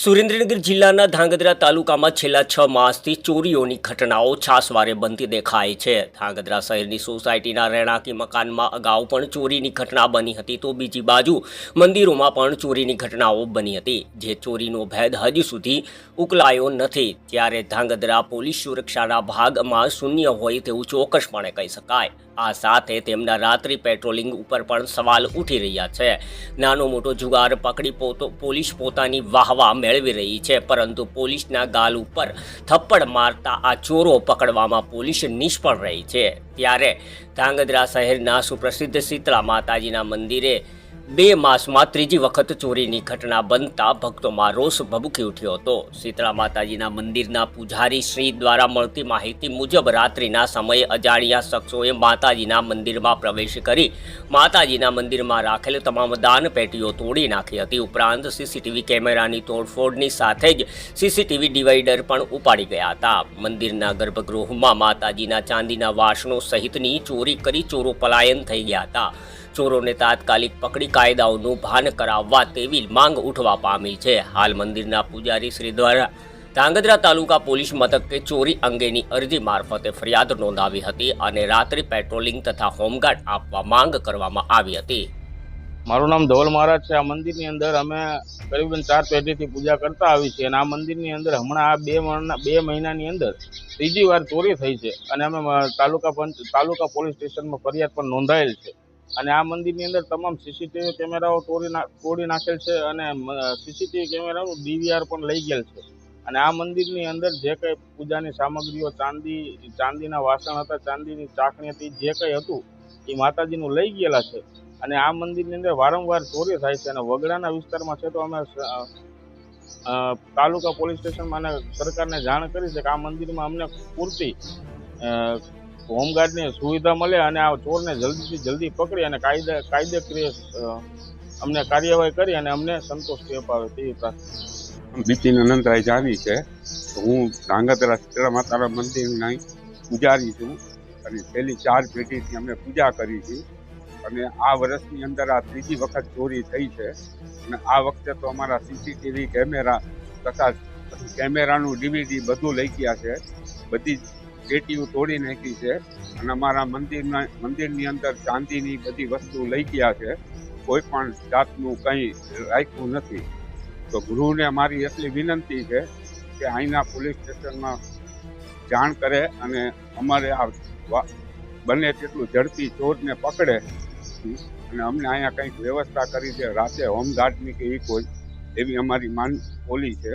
સુરેન્દ્રનગર જિલ્લાના ધાંગધ્રા તાલુકામાં છેલ્લા છ માસથી ચોરીઓની ઘટનાઓ છાસવારે બનતી દેખાય છે. ધાંગધ્રા શહેરની સોસાયટીના રહેણાંકી મકાનમાં અગાઉ પણ ચોરીની ઘટના બની હતી તો બીજી બાજુ મંદિરોમાં પણ ચોરીની ઘટનાઓ બની હતી. જે ચોરીનો ભેદ હજી સુધી ઉકલાયો નથી. ત્યારે ધાંગધ્રા પોલીસ સુરક્ષાના ભાગમાં શૂન્ય હોય તેવું ચોક્કસપણે કહી શકાય. આ સાથે તેમના રાત્રિ પેટ્રોલિંગ ઉપર પણ સવાલ ઉઠી રહ્યા છે. નાનો મોટો જુગાર પકડી પોતો, પોલીસ પોતાની વાહવા મેળવી રહી છે, પરંતુ પોલીસના ગાલ ઉપર થપ્પડ મારતા આ ચોરો પકડવામાં પોલીસ નિષ્ફળ રહી છે. ત્યારે ધાંગધ્રા શહેરના સુપ્રસિદ્ધ શીતળા માતાજીના મંદિરે બે માસમાં ત્રીજી વખત ચોરીની ઘટના બનતા ભક્તોમાં રોષ ભભૂકી ઉઠ્યો હતો. શીતળા માતાજીના મંદિરના પૂજારી શ્રી દ્વારા મળતી માહિતી મુજબ રાત્રિના સમયે અજાણ્યા શખ્સોએ માતાજીના મંદિરમાં પ્રવેશ કરી માતાજીના મંદિરમાં રાખેલ તમામ દાન પેટીઓ તોડી નાખી હતી. ઉપરાંત સીસીટીવી કેમેરાની તોડફોડની સાથે જ સીસીટીવી ડિવાઈડર પણ ઉપાડી ગયા હતા. મંદિરના ગર્ભગૃહમાં માતાજીના ચાંદીના વાસણો સહિતની ચોરી કરી ચોરો પલાયન થઈ ગયા હતા. ચોરોને તાત્કાલિક પકડી કાયદાઓનું ભાન કરાવવા તેવી માંગ ઉઠવા પામી છે. હાલ મંદિરના પૂજારી શ્રી દ્વારા ધાંગધ્રા તાલુકા પોલીસ મથકે ચોરી અંગેની અરજી મારફતે ફરિયાદ નોંધાવી હતી અને રાત્રિ પેટ્રોલિંગ તથા હોમગાર્ડ આપવા માંગ કરવામાં આવી હતી. મારું નામ ધવલ મહારાજ છે. આ મંદિરની અંદર અમે કરીબન ચાર પેઢીથી પૂજા કરતા આવી છીએ અને આ મંદિરની અંદર હમણાં આ બે મહિના, બે મહિનાની અંદર ત્રીજી વાર ચોરી થઈ છે અને અમે તાલુકા પંચ, તાલુકા પોલીસ સ્ટેશનમાં ફરિયાદ પણ નોંધાયેલ છે. અને આ મંદિરની અંદર તમામ સીસીટીવી કેમેરાઓ તોડી તોડી નાખેલ છે અને સીસીટીવી કેમેરાનું ડીવીઆર પણ લઈ ગયેલ છે. અને આ મંદિરની અંદર જે કંઈ પૂજાની સામગ્રીઓ, ચાંદી, ચાંદીના વાસણ હતા, ચાંદીની ચાકણી હતી, જે કંઈ હતું, એ માતાજીનું લઈ ગયેલા છે. અને આ મંદિરની અંદર વારંવાર ચોરી થાય છે અને વગડાના વિસ્તારમાં છે તો અમે તાલુકા પોલીસ સ્ટેશનમાં અને સરકારને જાણ કરી છે કે આ મંદિરમાં અમને પૂરતી હોમગાર્ડની સુવિધા મળે અને આ ચોરને જલ્દીથી જલ્દી પકડી અને કાયદે કાયદેકીય અમને કાર્યવાહી કરી અને અમને સંતોષથી અપાવે તેવી પ્રાર્થના. બિપિન અનંતરાય જાવી છે. હું ધાંગધ્રા શીતળા માતાના મંદિરના પૂજારી છું અને છેલ્લી ચાર પેઢીથી અમે પૂજા કરી છે. અને આ વર્ષની અંદર આ ત્રીજી વખત ચોરી થઈ છે. અને આ વખતે તો અમારા સીસીટીવી કેમેરા તથા કેમેરાનું ડીવીડી બધું લઈ ગયા છે. બધી પેટીઓ તોડી નાખી છે અને અમારા મંદિરના મંદિરની અંદર ચાંદીની બધી વસ્તુ લઈ ગયા છે. કોઈ પણ જાતનું કંઈ રાખ્યું નથી. તો ગૃહને મારી એટલી વિનંતી છે કે અહીંના પોલીસ સ્ટેશનમાં જાણ કરે અને અમારે આ બને તેટલું ઝડપી ચોરને પકડે. અને અમને અહીંયા કંઈક વ્યવસ્થા કરી છે. રાતે હોમગાર્ડની કે એ કોઈ એવી અમારી માન ઓલી છે.